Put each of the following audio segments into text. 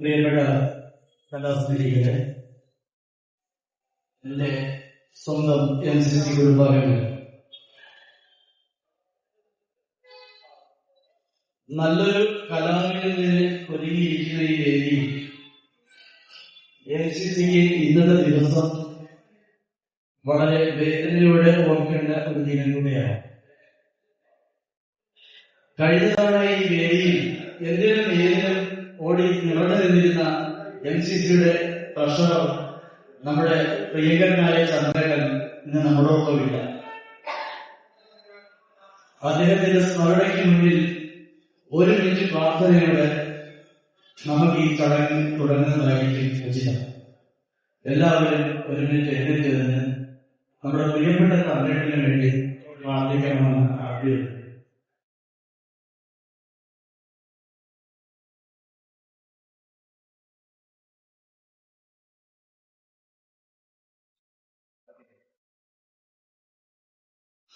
പ്രിയപ്പെട്ട കലാസ്ഥിതികളെ എന്റെ സ്വന്തം എൻ സി സി കുടുംബാംഗങ്ങൾ നല്ലൊരു കലാവിരുന്നിന് ഒരുങ്ങിയിരിക്കുന്ന ഈ വേദി എൻ സി സിക്ക് ഇന്നത്തെ ദിവസം വളരെ വേദനയോടെ ഓർക്കേണ്ട ഒരു ദിനം കൂടിയാണ്. കഴിഞ്ഞ തവണ ഈ വേദിയിൽ എന്തിനും ഏതിനും ഓടി നിറഞ്ഞു നിന്നിരുന്ന എം സി സിയുടെ ട്രഷറർ നമ്മുടെ പ്രിയങ്കരനായ ചന്ദ്രകൻ ഇന്ന് നമ്മളോടൊപ്പമില്ല അദ്ദേഹത്തിന്റെ സ്മരണയ്ക്ക് മുന്നിൽ ഒരു മിനിറ്റ് പ്രാർത്ഥനയോടെ നമുക്ക് ഈ ചടങ്ങ് തുടങ്ങുന്നതായിരിക്കും ഉചിതം. എല്ലാവരും ഒരു മിനിറ്റ് എഴുന്നേറ്റ് നമ്മുടെ പ്രിയപ്പെട്ട ചന്ദ്രകന് വേണ്ടി പ്രാർത്ഥിക്കണമെന്ന് അഭ്യർത്ഥിക്കുന്നു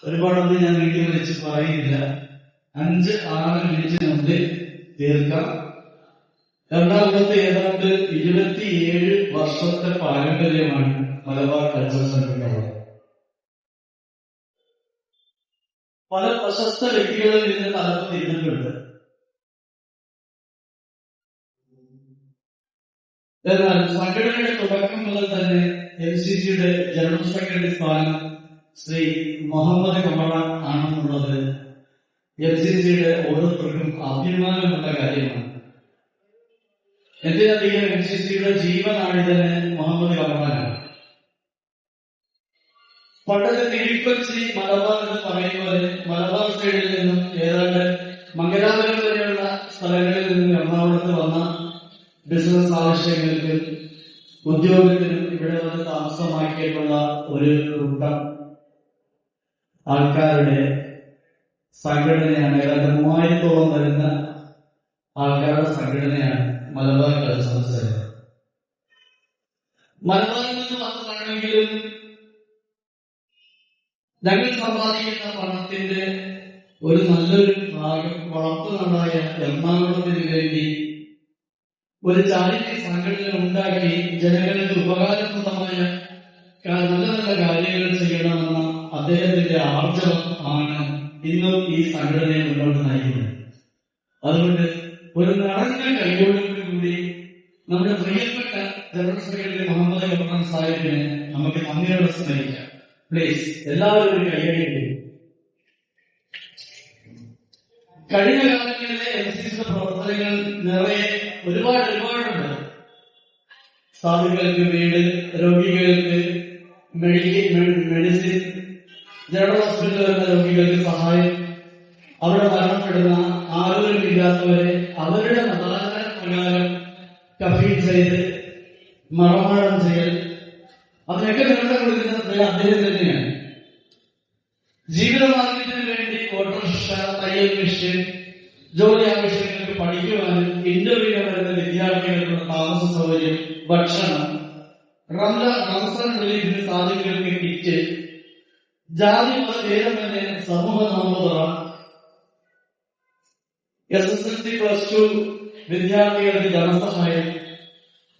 ഒരുപാടൊന്നും ഞാൻ വീട്ടിൽ വെച്ച് പറയുന്നില്ല. അഞ്ച് ആറ് മിനിറ്റിനുള്ളിൽ തീർക്കാം. എറണാകുളത്ത് ഏതാണ്ട് ഇരുപത്തിയേഴ് വർഷത്തെ പാരമ്പര്യമാണ് മലബാർ കൾച്ചർ സെന്ററിനുള്ളത്. പല പ്രശസ്ത വ്യക്തികളിൽ നിന്ന് തലപ്പ് തിരിഞ്ഞിട്ടുണ്ട്. എന്നാൽ സംഘടനയുടെ തുടക്കം മുതൽ തന്നെ എൻ സി സിയുടെ ജനറൽ സെക്രട്ടറി സ്ഥാനം ശ്രീ മുഹമ്മദ് കമറ ആണെന്നുള്ളത് എം സി സിയുടെ ഓരോരുത്തർക്കും അഭിമാനമുള്ള കാര്യമാണ്. എന്തിനധികം എം സി സിയുടെ ജീവനാണിതന് മുഹമ്മദ് കമറാനാണ് പണ്ടത്തെ തിരുപ്പച്ചി മലബാർ എന്ന് പറയുമ്പോൾ മലബാർ സൈഡിൽ നിന്നും ഏതാണ്ട് മംഗലാപുരം വരെയുള്ള സ്ഥലങ്ങളിൽ നിന്നും എറണാകുളത്ത് വന്ന ബിസിനസ് ആവശ്യങ്ങൾക്ക് ഉദ്യോഗത്തിനും ഇവിടെ വന്ന് താമസമാക്കിയിട്ടുള്ള ഒരു കൂട്ടം ആൾക്കാരുടെ സംഘടനയാണ് ഏതാണ്ട് മൂവായിരത്തോളം വരുന്ന ആൾക്കാരുടെ സംഘടനയാണ് മലബാർ കൾച്ചറൽ സെന്റർ മലബാറിൽ നിന്ന് വന്നതാണെങ്കിലും ഞങ്ങൾ സമ്പാദിക്കുന്ന പണത്തിന്റെ ഒരു നല്ലൊരു ഭാഗം വളർത്തു നന്നായ എറണാകുളത്തിന് വേണ്ടി ഒരു ചാരിറ്റി സംഘടന ഉണ്ടാക്കി ജനങ്ങൾക്ക് ഉപകാരപ്രദമായ നല്ല നല്ല കാര്യങ്ങൾ ചെയ്യണമെന്ന അദ്ദേഹത്തിന്റെ ആർജവം ആണ് ഇന്നും ഈ സംഘടനയെ മുന്നോട്ട് നയിക്കുന്നത്. അതുകൊണ്ട് ഒരു നിറഞ്ഞ കഴിവുകളിൽ കൂടി നമ്മുടെ പ്രിയപ്പെട്ട ജനറൽ സെക്രട്ടറി മുഹമ്മദ് ഇബ്രാഹിം സാഹിബിനെ നമുക്ക് നന്ദിയോടെ സ്മരിക്കാം. പ്ലീസ് എല്ലാവരും ഒരു കഴിഞ്ഞ കാലങ്ങളിലെ എൻ സി സിയുടെ പ്രവർത്തനങ്ങൾ നിറയെ ഒരുപാട് ഒരുപാടുണ്ട്. സാധുക്കൾക്ക് വീട് രോഗികൾക്ക് മെഡിസിൻ ജനറൽ ഹോസ്പിറ്റലിൽ വരുന്ന രോഗികൾക്ക് സഹായം. അവിടെ മരണപ്പെടുന്ന ആരോഗ്യമില്ലാത്തവരെ അവരുടെ മതാചാര പ്രകാരം മറമാടം ചെയ്യൽ. അതിനൊക്കെ നേതൃത്വം കൊടുക്കുന്നത് അദ്ദേഹം തന്നെയാണ്. ജീവിതമാർഗത്തിന് വേണ്ടി ഓട്ടോറിക്ഷ തയ്യൽ മെഷീൻ ജോലി ആവശ്യങ്ങൾക്ക് പഠിക്കുവാനും ഇന്റർവ്യൂ വരുന്ന വിദ്യാർത്ഥികൾക്കുള്ള താമസ സൗകര്യം ഭക്ഷണം റംസാൻ റിലീഫിന് സാധ്യതകൾക്ക് കിറ്റ് ജാതി ഭേദമന്യേ സമൂഹ S S L C plus two വിദ്യാർത്ഥികളുടെ ധനസഹായം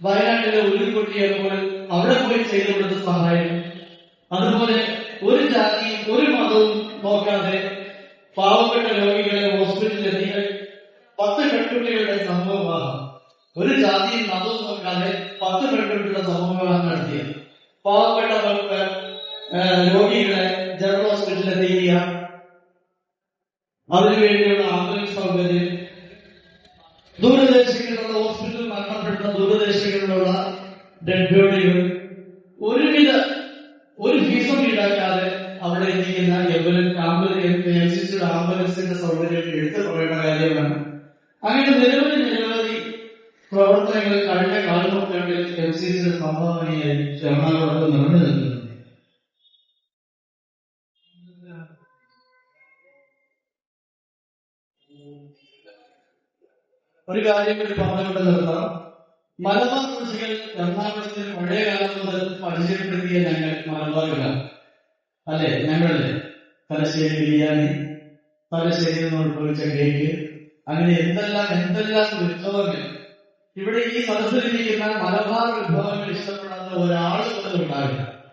വയനാട്ടിലെ ഉരുൾപൊട്ടിയപ്പോൾ അവിടെ പോയി ചെയ്തു കൊടുത്ത സഹായം. അതുപോലെ ഒരു ജാതി ഒരു മതവും നോക്കാതെ പാവപ്പെട്ട രോഗികളെ ഹോസ്പിറ്റലിൽ പത്ത് പെൺകുട്ടികളുടെ സമൂഹമാണ്. ഒരു ജാതിയും മതവും നോക്കാതെ പത്ത് പെൺകുട്ടികളുടെ സമൂഹമാണ് നടത്തിയത്. പാവപ്പെട്ട രോഗികളെ ഹോസ്പിറ്റലിൽ എത്തിക്കുക അതിനുവേണ്ടിയുള്ള ആംബുലൻസ് സൗകര്യം. ദൂരദേശങ്ങളിലുള്ള ഹോസ്പിറ്റലിൽ മരണപ്പെട്ട ദൂരദേശങ്ങളിലുള്ള ഡെഡ് ബോഡികൾ ഒരുവിധ ഒരു ഫീസും ഈടാക്കാതെ അവിടെ എത്തിക്കുന്ന ആംബുലൻസ് ആംബുലൻസിന്റെ സൗകര്യം എടുത്തു പറയേണ്ട കാര്യമാണ്. അങ്ങനെ നിരവധി നിരവധി പ്രവർത്തനങ്ങൾ കഴിഞ്ഞ കാലഘട്ടങ്ങളിൽ എം സി സിയുടെ സംഭാവനയായി എറണാകുളത്ത് നിറഞ്ഞു നിൽക്കുന്നു. ഒരു കാര്യം കൂടി പറഞ്ഞുകൊണ്ട് നിർത്താം. മലബാർ കൃഷികൾ എറണാകുളത്തിൽ പഴയ കാലം മുതൽ പരിചയപ്പെടുത്തിയ ഞങ്ങൾ മലബാറുകാർ. അല്ലെ? ഞങ്ങളല്ലേ? തലശ്ശേരി ബിരിയാണി. തലശ്ശേരി നിന്ന് ഉത്ഭവിച്ച കേക്ക് അങ്ങനെ എന്തെല്ലാം എന്തെല്ലാം വിഭവങ്ങൾ. ഇവിടെ ഈ സദസ്സിലിരിക്കുന്ന മലബാർ വിഭവങ്ങൾ ഇഷ്ടപ്പെടാത്ത ഒരാൾ പോലും ഉണ്ടാവില്ല.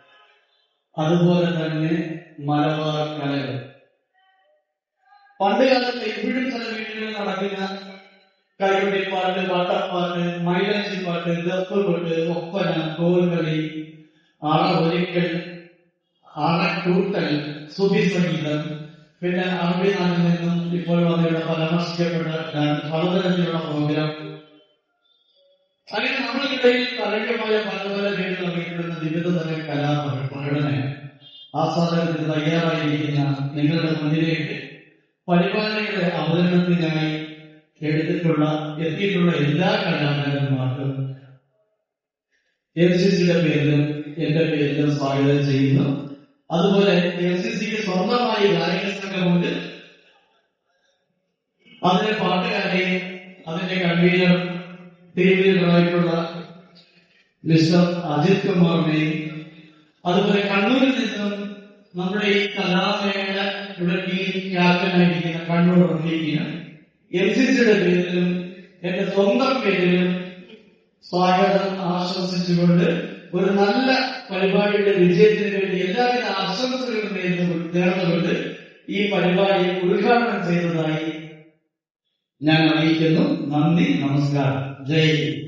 അതുപോലെ തന്നെ മലബാർ കലകൾ. പണ്ട് കാലത്ത് ഇപ്പോഴും ചില വീടുകളിൽ നടക്കുന്ന കൈകൊട്ടിപ്പാട്ട് പാട്ടപ്പാട്ട് മൈലാഞ്ചി പാട്ട് ദപ്പുകൊട്ട് ഒപ്പന കോൽകളി ആള ഒരിക്കൽ സുഭി സംഗീതം. പിന്നെ നാട്ടിൽ നിന്നും ഇപ്പോൾ വന്നിവിടെ പരാമർശിക്കപ്പെട്ട പലതരത്തിലുള്ള പ്രോഗ്രാം. അങ്ങനെ നമ്മൾക്കിടയിൽ തരംഗമായ പല പല പേരിൽ അറിയപ്പെടുന്ന വിവിധ തരം കലാപ്രകടന ആസ്വാദനത്തിന് തയ്യാറായിരിക്കുന്ന നിങ്ങളുടെ മുന്നിലേക്ക് പരിപാടികളുടെ അവതരണത്തിനായി എടുത്തിട്ടുള്ള എത്തിയിട്ടുള്ള എല്ലാ കലാകാരന്മാർക്കും എം സി സിയുടെ പേരിലും എന്റെ പേരിലും സ്വാഗതം ചെയ്യുന്നു. അതുപോലെ എം സി സിക്ക് സ്വന്തമായി ഗായക സംഘമുണ്ട്. അതിലെ പാട്ടുകാരെയും അതിന്റെ കൺവീനർ തീവ്രമായിട്ടുള്ള മിസ്റ്റർ അജിത് കുമാറിനെയും അതുപോലെ കണ്ണൂരിൽ നിന്നും നമ്മുടെ ഈ കലാമേള ഇവിടെ ടീം കണ്ണൂർ വന്നിരിക്കുന്ന എം സി സിയുടെ പേരിലും എന്റെ സ്വന്തം പേരിലും സ്വാഗതം ആശംസിച്ചുകൊണ്ട് ഒരു നല്ല പരിപാടിയുടെ വിജയത്തിന് വേണ്ടി എല്ലാവിധ ആശംസകളും നേർന്നു- നേർന്നുകൊണ്ട് ഈ പരിപാടി ഉദ്ഘാടനം ചെയ്തതായി ഞാൻ അറിയിക്കുന്നു. നന്ദി നമസ്കാരം. ജയ്